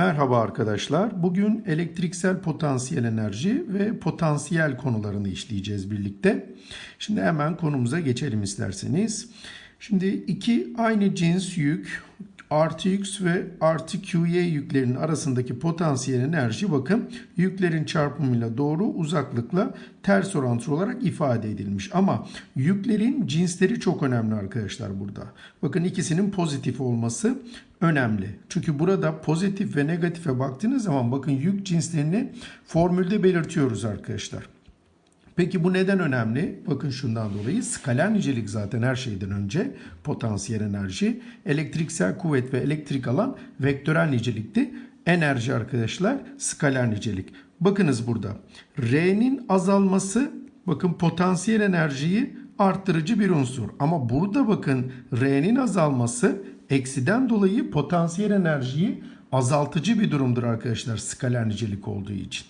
Merhaba arkadaşlar. Bugün elektriksel potansiyel enerji ve potansiyel konularını işleyeceğiz birlikte. Şimdi hemen konumuza geçelim isterseniz. Şimdi iki aynı cins yük artı x ve artı qy yüklerinin arasındaki potansiyel enerji bakın yüklerin çarpımıyla doğru uzaklıkla ters orantılı olarak ifade edilmiş. Ama yüklerin cinsleri çok önemli arkadaşlar burada. Bakın ikisinin pozitif olması önemli. Çünkü burada pozitif ve negatife baktığınız zaman bakın yük cinslerini formülde belirtiyoruz arkadaşlar. Peki bu neden önemli? Bakın şundan dolayı skaler nicelik zaten her şeyden önce potansiyel enerji, elektriksel kuvvet ve elektrik alan vektörel nicelikti. Enerji arkadaşlar skaler nicelik. Bakınız burada R'nin azalması bakın potansiyel enerjiyi arttırıcı bir unsur. Ama burada bakın R'nin azalması eksiden dolayı potansiyel enerjiyi azaltıcı bir durumdur arkadaşlar skaler nicelik olduğu için.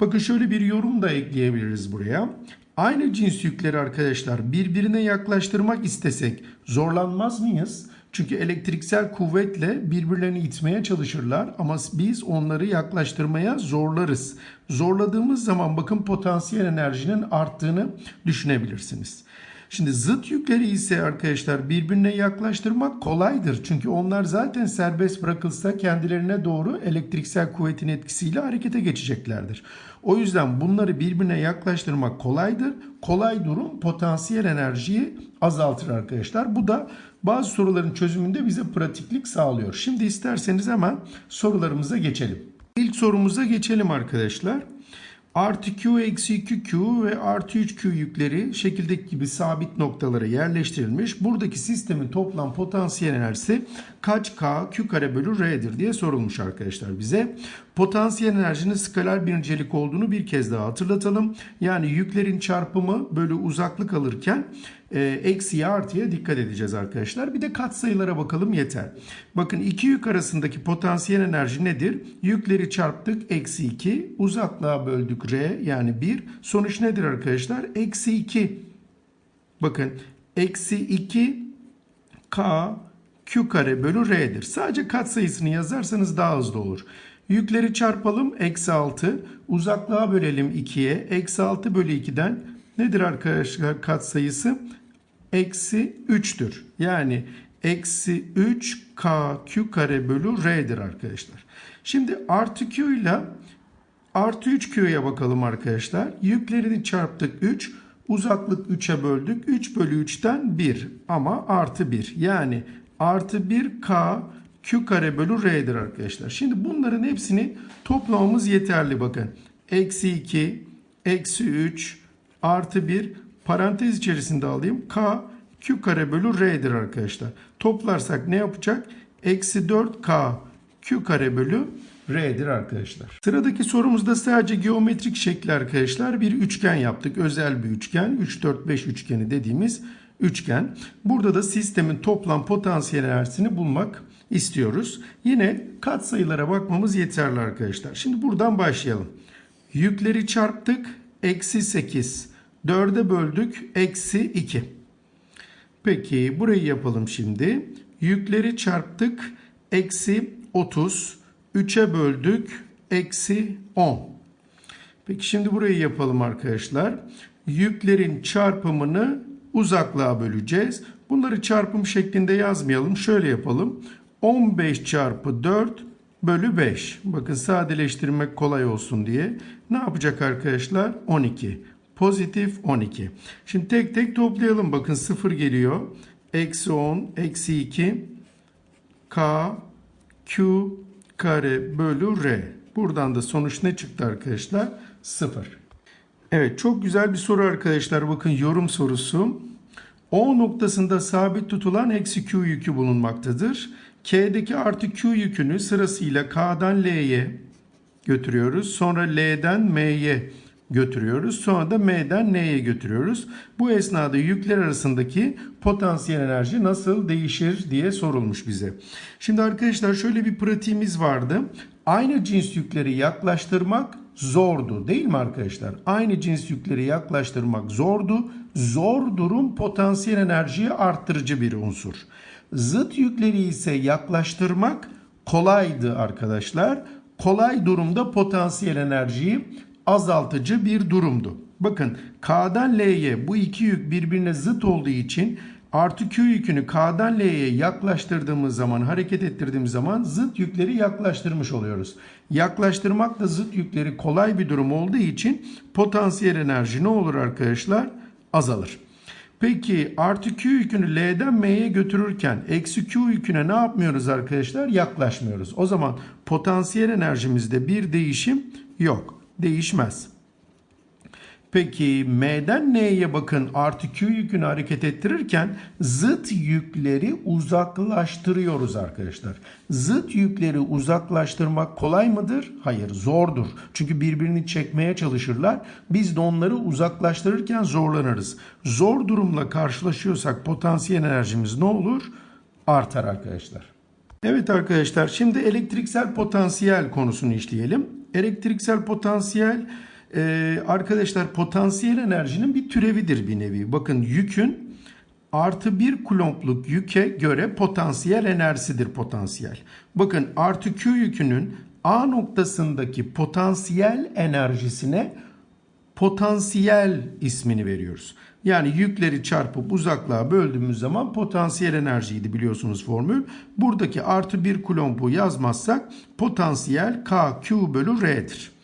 Bakın şöyle bir yorum da ekleyebiliriz buraya. Aynı cins yükleri arkadaşlar birbirine yaklaştırmak istesek zorlanmaz mıyız? Çünkü elektriksel kuvvetle birbirlerini itmeye çalışırlar ama biz onları yaklaştırmaya zorlarız. Zorladığımız zaman bakın potansiyel enerjinin arttığını düşünebilirsiniz. Şimdi zıt yükleri ise arkadaşlar birbirine yaklaştırmak kolaydır. Çünkü onlar zaten serbest bırakılsa kendilerine doğru elektriksel kuvvetin etkisiyle harekete geçeceklerdir. O yüzden bunları birbirine yaklaştırmak kolaydır. Kolay durum potansiyel enerjiyi azaltır arkadaşlar. Bu da bazı soruların çözümünde bize pratiklik sağlıyor. Şimdi isterseniz hemen sorularımıza geçelim. İlk sorumuza geçelim arkadaşlar. Artı Q eksi 2Q ve artı 3Q yükleri şekildeki gibi sabit noktalara yerleştirilmiş. Buradaki sistemin toplam potansiyel enerjisi kaç K Q kare bölü R'dir diye sorulmuş arkadaşlar bize. Potansiyel enerjinin skaler bir nicelik olduğunu bir kez daha hatırlatalım. Yani yüklerin çarpımı bölü uzaklık alırken e, eksiye artıya dikkat edeceğiz arkadaşlar. Bir de katsayılara bakalım yeter. Bakın iki yük arasındaki potansiyel enerji nedir? Yükleri çarptık eksi 2 uzaklığa böldük R yani 1. Sonuç nedir arkadaşlar? Eksi 2. Bakın eksi 2 K Q kare bölü R'dir. Sadece katsayısını yazarsanız daha hızlı olur. Yükleri çarpalım. Eksi 6. Uzaklığa bölelim 2'ye. Eksi 6 bölü 2'den nedir arkadaşlar katsayısı? Eksi 3'tür. Yani eksi 3 k q kare bölü r'dir arkadaşlar. Şimdi artı q ile artı 3 q'ya bakalım arkadaşlar. Yüklerini çarptık 3. Uzaklık 3'e böldük. 3 bölü 3'ten 1 ama artı 1. Yani artı 1 k q kare bölü r'dir arkadaşlar. Şimdi bunların hepsini toplamamız yeterli bakın. Eksi 2, eksi 3, artı 1 parantez içerisinde alayım. K q kare bölü r'dir arkadaşlar. Toplarsak ne yapacak? Eksi 4 k q kare bölü R'dir arkadaşlar. Sıradaki sorumuzda sadece geometrik şekli arkadaşlar bir üçgen yaptık. Özel bir üçgen. 3, 4, 5 üçgeni dediğimiz üçgen. Burada da sistemin toplam potansiyel enerjisini bulmak istiyoruz. Yine katsayılara bakmamız yeterli arkadaşlar. Şimdi buradan başlayalım. Yükleri çarptık. Eksi 8. 4'e böldük. Eksi 2. Peki burayı yapalım şimdi. Yükleri çarptık. Eksi 30. 3'e böldük. Eksi 10. Peki şimdi burayı yapalım arkadaşlar. Yüklerin çarpımını uzaklığa böleceğiz. Bunları çarpım şeklinde yazmayalım. Şöyle yapalım. 15 çarpı 4 bölü 5. Bakın sadeleştirmek kolay olsun diye. Ne yapacak arkadaşlar? 12. Pozitif 12. Şimdi tek tek toplayalım. Bakın 0 geliyor. Eksi 10, eksi 2, K, Q kare bölü R. Buradan da sonuç ne çıktı arkadaşlar? 0. Evet çok güzel bir soru arkadaşlar. Bakın yorum sorusu. O noktasında sabit tutulan eksi Q yükü bulunmaktadır. K'deki artı Q yükünü sırasıyla K'dan L'ye götürüyoruz. Sonra L'den M'ye götürüyoruz. Sonra da M'den N'ye götürüyoruz. Bu esnada yükler arasındaki potansiyel enerji nasıl değişir diye sorulmuş bize. Şimdi arkadaşlar şöyle bir pratiğimiz vardı. Aynı cins yükleri yaklaştırmak zordu değil mi arkadaşlar? Aynı cins yükleri yaklaştırmak zordu. Zor durum potansiyel enerjiyi arttırıcı bir unsur. Zıt yükleri ise yaklaştırmak kolaydı arkadaşlar. Kolay durumda potansiyel enerjiyi azaltıcı bir durumdu. Bakın K'dan L'ye bu iki yük birbirine zıt olduğu için artı Q yükünü K'dan L'ye yaklaştırdığımız zaman, hareket ettirdiğimiz zaman zıt yükleri yaklaştırmış oluyoruz. Yaklaştırmak da zıt yükleri kolay bir durum olduğu için potansiyel enerji ne olur arkadaşlar? Azalır. Peki artı Q yükünü L'den M'ye götürürken eksi Q yüküne ne yapmıyoruz arkadaşlar? Yaklaşmıyoruz. O zaman potansiyel enerjimizde bir değişim yok. Değişmez. Peki M'den N'ye bakın artı Q yükünü hareket ettirirken zıt yükleri uzaklaştırıyoruz arkadaşlar. Zıt yükleri uzaklaştırmak kolay mıdır? Hayır zordur. Çünkü birbirini çekmeye çalışırlar. Biz de onları uzaklaştırırken zorlanırız. Zor durumla karşılaşıyorsak potansiyel enerjimiz ne olur? Artar arkadaşlar. Evet arkadaşlar şimdi elektriksel potansiyel konusunu işleyelim. Elektriksel potansiyel ee, arkadaşlar potansiyel enerjinin bir türevidir bir nevi. Bakın yükün artı bir kulompluk yüke göre potansiyel enerjisidir potansiyel. Bakın artı Q yükünün A noktasındaki potansiyel enerjisine potansiyel ismini veriyoruz. Yani yükleri çarpıp uzaklığa böldüğümüz zaman potansiyel enerjiydi biliyorsunuz formül. Buradaki artı bir kulombu yazmazsak potansiyel K Q bölü R'dir.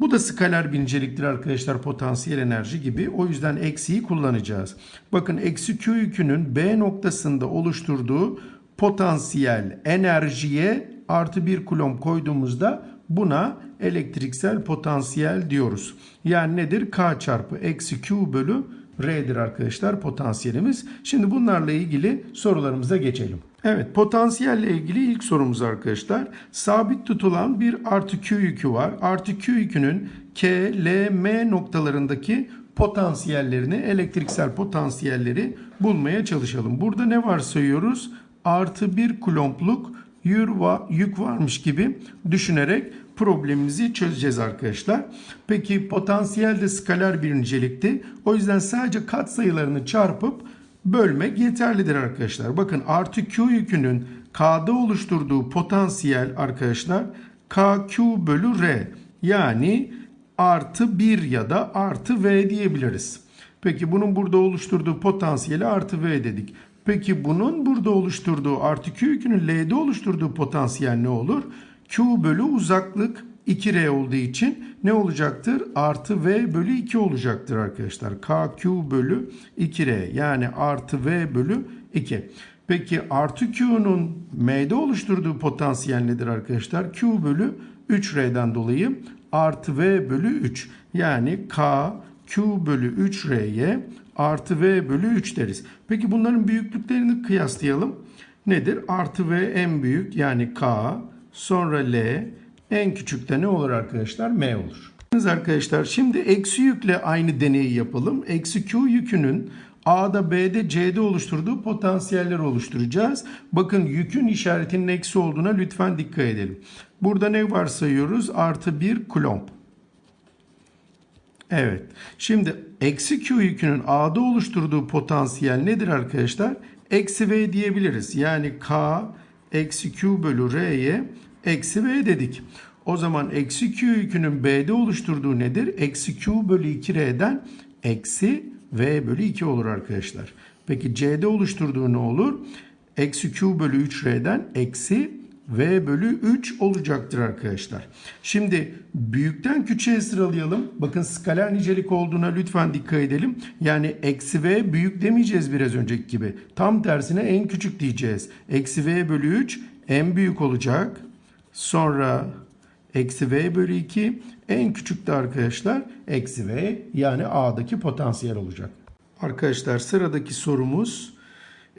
Bu da skaler bir niceliktir arkadaşlar potansiyel enerji gibi. O yüzden eksiyi kullanacağız. Bakın eksi Q yükünün B noktasında oluşturduğu potansiyel enerjiye artı bir kulom koyduğumuzda buna elektriksel potansiyel diyoruz. Yani nedir? K çarpı eksi Q bölü R'dir arkadaşlar potansiyelimiz. Şimdi bunlarla ilgili sorularımıza geçelim. Evet potansiyelle ilgili ilk sorumuz arkadaşlar. Sabit tutulan bir artı Q yükü var. Artı Q yükünün K, L, M noktalarındaki potansiyellerini, elektriksel potansiyelleri bulmaya çalışalım. Burada ne varsayıyoruz? Artı bir kulompluk yük varmış gibi düşünerek problemimizi çözeceğiz arkadaşlar. Peki potansiyel de skaler bir nicelikti. O yüzden sadece kat sayılarını çarpıp bölmek yeterlidir arkadaşlar. Bakın artı Q yükünün K'da oluşturduğu potansiyel arkadaşlar KQ bölü R yani artı 1 ya da artı V diyebiliriz. Peki bunun burada oluşturduğu potansiyeli artı V dedik. Peki bunun burada oluşturduğu artı Q yükünün L'de oluşturduğu potansiyel ne olur? Q bölü uzaklık 2R olduğu için ne olacaktır? Artı V bölü 2 olacaktır arkadaşlar. KQ bölü 2R yani artı V bölü 2. Peki artı Q'nun M'de oluşturduğu potansiyel nedir arkadaşlar? Q bölü 3R'den dolayı artı V bölü 3. Yani K Q bölü 3R'ye artı V bölü 3 deriz. Peki bunların büyüklüklerini kıyaslayalım. Nedir? Artı V en büyük yani K sonra L en küçük de ne olur arkadaşlar? M olur. Arkadaşlar şimdi eksi yükle aynı deneyi yapalım. Eksi Q yükünün A'da, B'de, C'de oluşturduğu potansiyeller oluşturacağız. Bakın yükün işaretinin eksi olduğuna lütfen dikkat edelim. Burada ne varsayıyoruz? Artı bir kulomb. Evet. Şimdi eksi Q yükünün A'da oluşturduğu potansiyel nedir arkadaşlar? Eksi V diyebiliriz. Yani K eksi Q bölü R'ye eksi V dedik. O zaman eksi Q yükünün B'de oluşturduğu nedir? Eksi Q bölü 2R'den eksi V bölü 2 olur arkadaşlar. Peki C'de oluşturduğu ne olur? Eksi Q bölü 3R'den eksi V bölü 3 olacaktır arkadaşlar. Şimdi büyükten küçüğe sıralayalım. Bakın skaler nicelik olduğuna lütfen dikkat edelim. Yani eksi V büyük demeyeceğiz biraz önceki gibi. Tam tersine en küçük diyeceğiz. Eksi V bölü 3 en büyük olacak. Sonra eksi V bölü 2 en küçük de arkadaşlar eksi V yani A'daki potansiyel olacak. Arkadaşlar sıradaki sorumuz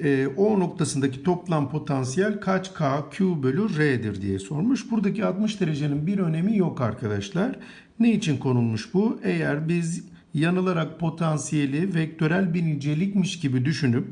e, O noktasındaki toplam potansiyel kaç K Q bölü R'dir diye sormuş. Buradaki 60 derecenin bir önemi yok arkadaşlar. Ne için konulmuş bu? Eğer biz yanılarak potansiyeli vektörel bir nicelikmiş gibi düşünüp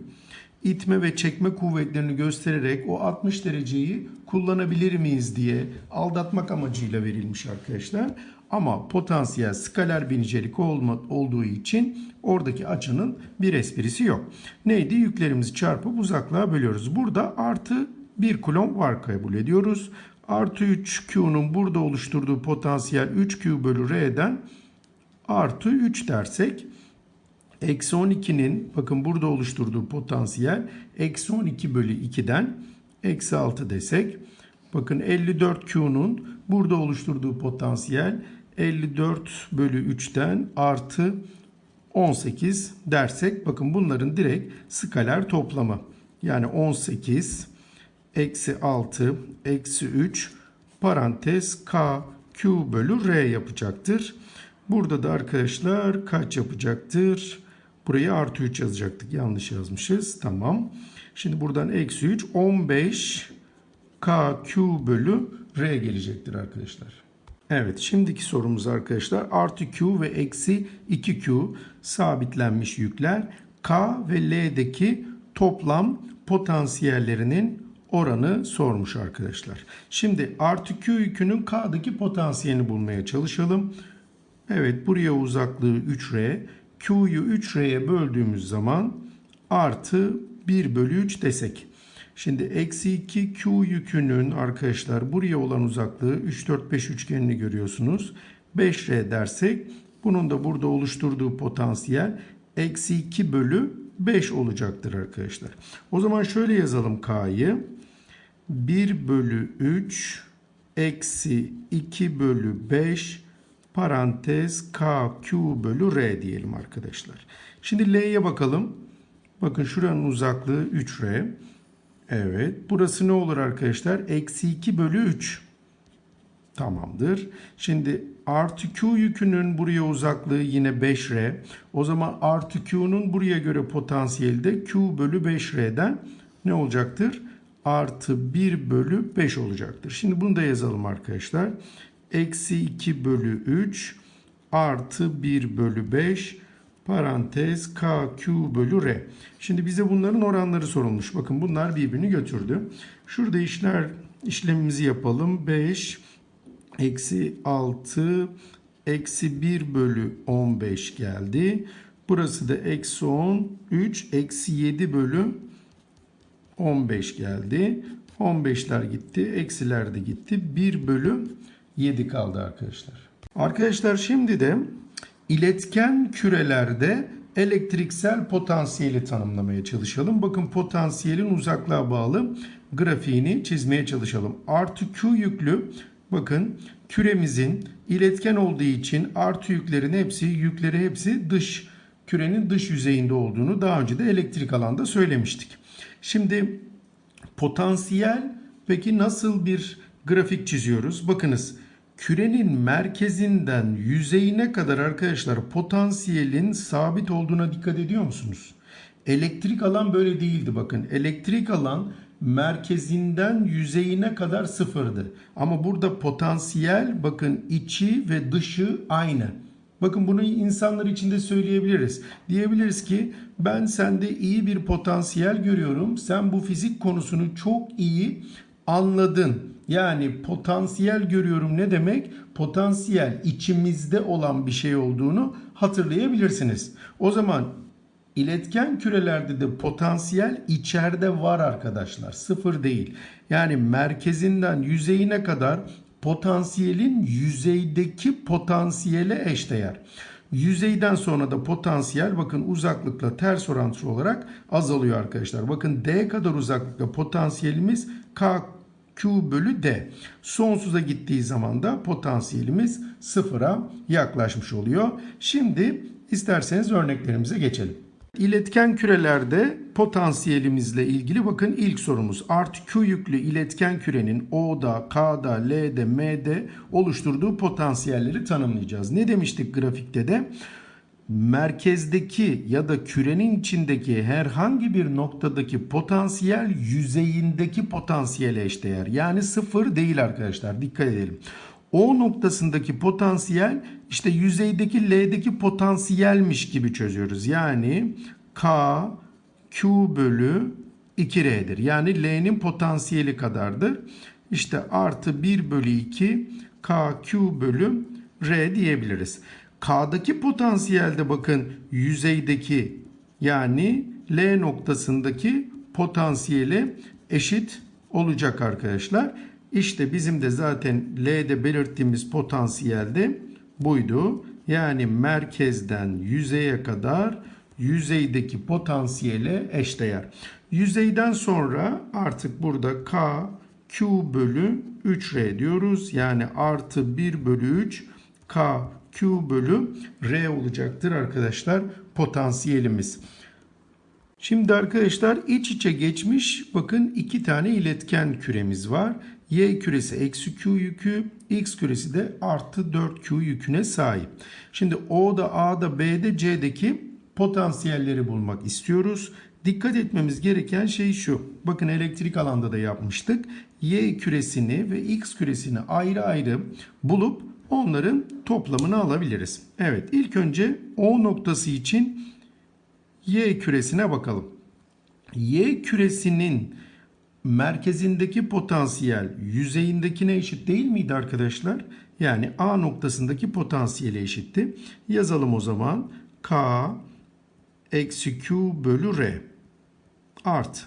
itme ve çekme kuvvetlerini göstererek o 60 dereceyi kullanabilir miyiz diye aldatmak amacıyla verilmiş arkadaşlar. Ama potansiyel skaler bir nicelik olma, olduğu için oradaki açının bir esprisi yok. Neydi? Yüklerimizi çarpıp uzaklığa bölüyoruz. Burada artı 1 kulomb var kabul ediyoruz. Artı 3Q'nun burada oluşturduğu potansiyel 3Q bölü R'den artı 3 dersek eksi 12'nin bakın burada oluşturduğu potansiyel eksi 12 bölü 2'den eksi 6 desek bakın 54Q'nun burada oluşturduğu potansiyel 54 bölü 3'ten artı 18 dersek bakın bunların direkt skaler toplamı. Yani 18 eksi 6 eksi 3 parantez k q bölü r yapacaktır. Burada da arkadaşlar kaç yapacaktır? Buraya artı 3 yazacaktık. Yanlış yazmışız. Tamam. Şimdi buradan eksi 3 15 k q bölü r gelecektir arkadaşlar. Evet şimdiki sorumuz arkadaşlar artı q ve eksi 2q sabitlenmiş yükler k ve l'deki toplam potansiyellerinin oranı sormuş arkadaşlar. Şimdi artı q yükünün k'daki potansiyelini bulmaya çalışalım. Evet buraya uzaklığı 3r. Q'yu 3r'ye böldüğümüz zaman artı 1 bölü 3 desek. Şimdi eksi 2 Q yükünün arkadaşlar buraya olan uzaklığı 3, 4, 5 üçgenini görüyorsunuz. 5R dersek bunun da burada oluşturduğu potansiyel eksi 2 bölü 5 olacaktır arkadaşlar. O zaman şöyle yazalım K'yı. 1 bölü 3 eksi 2 bölü 5 parantez K Q bölü R diyelim arkadaşlar. Şimdi L'ye bakalım. Bakın şuranın uzaklığı 3R. Evet. Burası ne olur arkadaşlar? Eksi 2 bölü 3. Tamamdır. Şimdi artı Q yükünün buraya uzaklığı yine 5R. O zaman artı Q'nun buraya göre potansiyeli de Q bölü 5R'den ne olacaktır? Artı 1 bölü 5 olacaktır. Şimdi bunu da yazalım arkadaşlar. Eksi 2 bölü 3 artı 1 bölü 5 parantez KQ bölü R. Şimdi bize bunların oranları sorulmuş. Bakın bunlar birbirini götürdü. Şurada işler işlemimizi yapalım. 5 eksi 6 eksi 1 bölü 15 geldi. Burası da eksi 10 3 eksi 7 bölü 15 geldi. 15'ler gitti. Eksiler de gitti. 1 bölü 7 kaldı arkadaşlar. Arkadaşlar şimdi de iletken kürelerde elektriksel potansiyeli tanımlamaya çalışalım. Bakın potansiyelin uzaklığa bağlı grafiğini çizmeye çalışalım. Artı Q yüklü bakın küremizin iletken olduğu için artı yüklerin hepsi yükleri hepsi dış kürenin dış yüzeyinde olduğunu daha önce de elektrik alanda söylemiştik. Şimdi potansiyel peki nasıl bir grafik çiziyoruz? Bakınız kürenin merkezinden yüzeyine kadar arkadaşlar potansiyelin sabit olduğuna dikkat ediyor musunuz? Elektrik alan böyle değildi bakın. Elektrik alan merkezinden yüzeyine kadar sıfırdı. Ama burada potansiyel bakın içi ve dışı aynı. Bakın bunu insanlar için de söyleyebiliriz. Diyebiliriz ki ben sende iyi bir potansiyel görüyorum. Sen bu fizik konusunu çok iyi anladın. Yani potansiyel görüyorum ne demek? Potansiyel içimizde olan bir şey olduğunu hatırlayabilirsiniz. O zaman iletken kürelerde de potansiyel içeride var arkadaşlar. Sıfır değil. Yani merkezinden yüzeyine kadar potansiyelin yüzeydeki potansiyele eşdeğer. Yüzeyden sonra da potansiyel bakın uzaklıkla ters orantılı olarak azalıyor arkadaşlar. Bakın D kadar uzaklıkta potansiyelimiz K Q bölü D. Sonsuza gittiği zaman da potansiyelimiz sıfıra yaklaşmış oluyor. Şimdi isterseniz örneklerimize geçelim. İletken kürelerde potansiyelimizle ilgili bakın ilk sorumuz. Artı Q yüklü iletken kürenin O'da, K'da, L'de, M'de oluşturduğu potansiyelleri tanımlayacağız. Ne demiştik grafikte de? Merkezdeki ya da kürenin içindeki herhangi bir noktadaki potansiyel yüzeyindeki potansiyele eşdeğer. Yani sıfır değil arkadaşlar dikkat edelim. O noktasındaki potansiyel işte yüzeydeki L'deki potansiyelmiş gibi çözüyoruz. Yani K Q bölü 2R'dir. Yani L'nin potansiyeli kadardır. İşte artı 1 bölü 2 K Q bölü R diyebiliriz. K'daki potansiyelde bakın yüzeydeki yani L noktasındaki potansiyeli eşit olacak arkadaşlar. İşte bizim de zaten L'de belirttiğimiz potansiyelde buydu. Yani merkezden yüzeye kadar yüzeydeki potansiyele eşdeğer. Yüzeyden sonra artık burada K Q bölü 3R diyoruz. Yani artı 1 bölü 3 K Q bölü R olacaktır arkadaşlar potansiyelimiz. Şimdi arkadaşlar iç içe geçmiş bakın iki tane iletken küremiz var. Y küresi eksi Q yükü, X küresi de artı 4Q yüküne sahip. Şimdi O'da, A'da, B'de, C'deki potansiyelleri bulmak istiyoruz. Dikkat etmemiz gereken şey şu. Bakın elektrik alanda da yapmıştık. Y küresini ve X küresini ayrı ayrı bulup onların toplamını alabiliriz. Evet ilk önce O noktası için Y küresine bakalım. Y küresinin merkezindeki potansiyel yüzeyindekine eşit değil miydi arkadaşlar? Yani A noktasındaki potansiyele eşitti. Yazalım o zaman. K eksi Q bölü R art.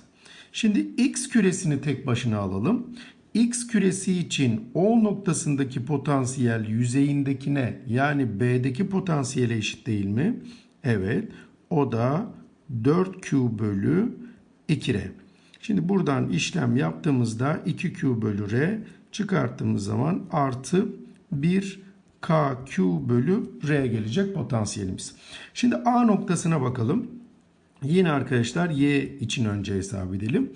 Şimdi X küresini tek başına alalım. X küresi için O noktasındaki potansiyel yüzeyindekine yani B'deki potansiyele eşit değil mi? Evet. O da 4Q bölü 2R. Şimdi buradan işlem yaptığımızda 2Q bölü R çıkarttığımız zaman artı 1 KQ bölü R gelecek potansiyelimiz. Şimdi A noktasına bakalım. Yine arkadaşlar Y için önce hesap edelim.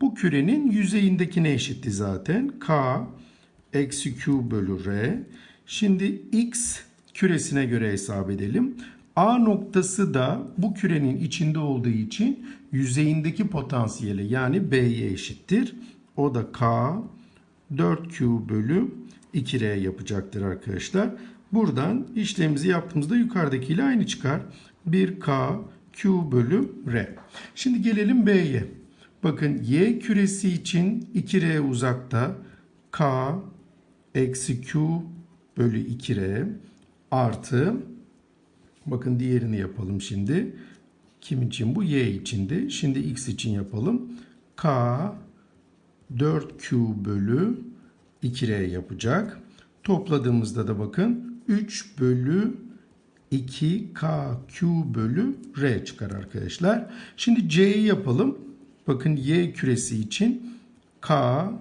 Bu kürenin yüzeyindekine eşitti zaten. K eksi Q bölü R. Şimdi X küresine göre hesap edelim. A noktası da bu kürenin içinde olduğu için yüzeyindeki potansiyeli yani B'ye eşittir. O da K 4Q bölü 2R yapacaktır arkadaşlar. Buradan işlemimizi yaptığımızda yukarıdakiyle aynı çıkar. 1K Q bölü R. Şimdi gelelim B'ye. Bakın Y küresi için 2R uzakta. K eksi Q bölü 2R artı bakın diğerini yapalım şimdi. Kim için bu? Y içindi. Şimdi X için yapalım. K 4Q bölü 2R yapacak. Topladığımızda da bakın 3 bölü 2KQ bölü R çıkar arkadaşlar. Şimdi C'yi yapalım. Bakın Y küresi için K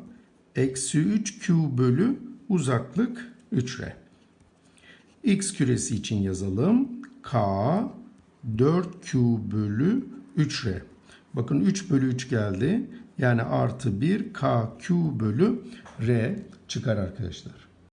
eksi 3Q bölü uzaklık 3R. X küresi için yazalım. K 4Q bölü 3R. Bakın 3 bölü 3 geldi. Yani artı 1 KQ bölü R çıkar arkadaşlar.